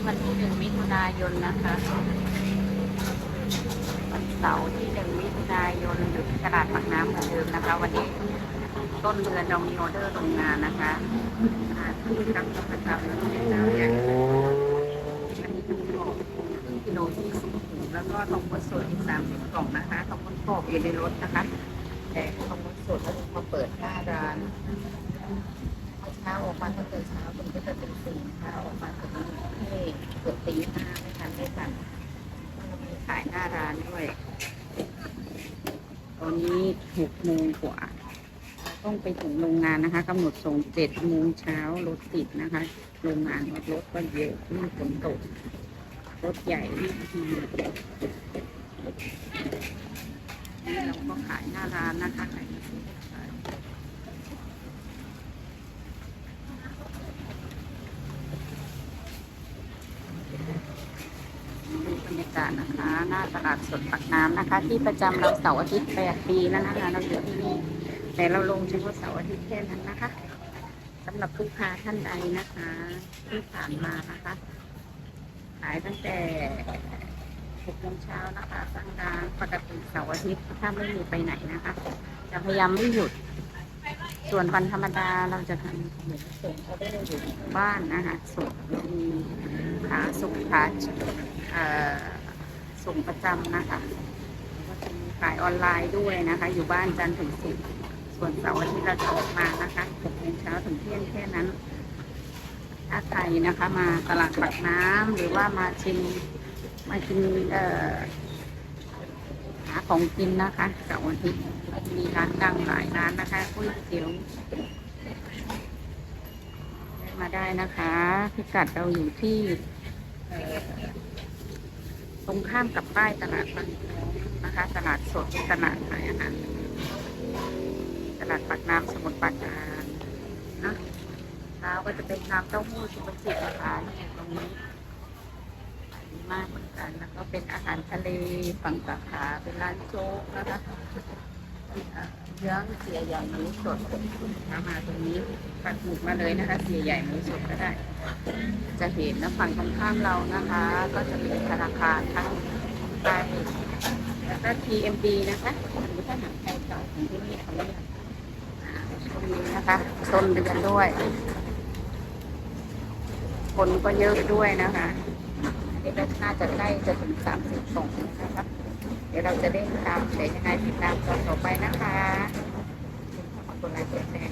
ที่วันที่หนึ่งมิถุนายนนะคะ วันเสาร์ที่หนึ่งมิถุนายนอยู่ที่ตลาดปากน้ำเหมือนเดิมนะคะ วันนี้ต้นเดือนเรามีออเดอร์โรงงานนะคะที่รับประจำแล้วนี่ยเนี่ยอันนี้คือโลครึ่งกิโลที่สิบถุงแล้วก็ทองม้วนสดอีกสามสิบกล่องนะคะทองม้วนกรอบอยู่ในรถนะคะ แต่ทองม้วนสดเรามาเปิดหน้าร้านเช้าออกมาตั้งแต่เช้าคุณก็จะเป็นสี่เช้าออกมาถึงที่ เกือบตีห้าไม่ทันได้สั่งมีขายหน้าร้านด้วย ตอนนี้หกโมงกว่า ต้องไปถึงโรงงานนะคะกำหนดส่งเจ็ดโมงเช้ารถติดนะคะ โรงงานรถก็เยอะมีฝนตก รถใหญ่ทีนี่เราก็ขายหน้าร้านนะคะขายในซื้อขาย รรยากาศนะคะ หน้าตลาดสดปากน้ำนะคะ ที่ประจำเราเสาร์อาทิตย์แปดปีแล้วนะคะเราอยู่ที่นี่แต่เราลงเฉพาะเสาร์อาทิตย์แค่นั้นนะคะสำหรับลูกค้าท่านใดนะคะ ที่ผ่านมานะคะ ขายตั้งแต่หกโมงเช้านะคะตั้งร้านปกติเสาร์อาทิตย์ถ้าไม่มีไปไหนนะคะ จะพยายามไม่หยุด ส่วนวันธรรมดาเราจะทำเหมือนส่งออเดอร์อยู่บ้านนะคะส่งเรามีขาส่งขาส่งประจำนะคะก็จะมีขายออนไลน์ด้วยนะคะ อยู่บ้านจันทร์ถึงศุกร์ส่วนเสาร์อาทิตย์เราจะออกมานะคะหกโมงเช้าถึงเที่ยงแค่นั้นถ้าใครนะคะ มาตลาดปากน้ำหรือว่ามาชิมมากินเอ่อ ของกินนะคะเสาร์อาทิตย์มีร้านดังหลายร้านนะคะก๋วยเตี๋ยวมาได้นะคะพิกัดเราอยู่ที่ตรงข้ามกับป้ายตลาดบางน้ำนะคะ ตลาดสดตลาดขายอาหารตลาดปากน้ำสมุทรปราการนะเช้าก็จะเป็นน้ำเต้าหู้สุภาษิตนะคะตรงนี้ ดีมากเหมือนกัน แล้วก็เป็นอาหารทะเลฝั่งสาขาเป็นร้านโจ๊กนะคะเอ่อเยื้องเสียใหญ่หมูสดถ้ามาตรงนี้ปักหมุดมาเลยนะคะ เสียใหญ่หมูสดก็ได้ จะเห็นนะฝั่งตรงข้ามเรานะคะ ก็จะมีธนาคารทั้งไทยแล้วก็ TMB นะคะหรือถ้าหนังไทยเก่าของที่นี่เขาเรียกอ่าช่วงนี้นะคะต้นเดือนด้วย คนก็เยอะด้วยนะคะ นี่ก็น่าจะใกล้จะถึงสามสิบสองนะครับ เดี๋ยวเราจะเด้งตามเดี๋ยวยังไงติดตามตอนต่อไปนะคะขอบคุณหลายคนแน่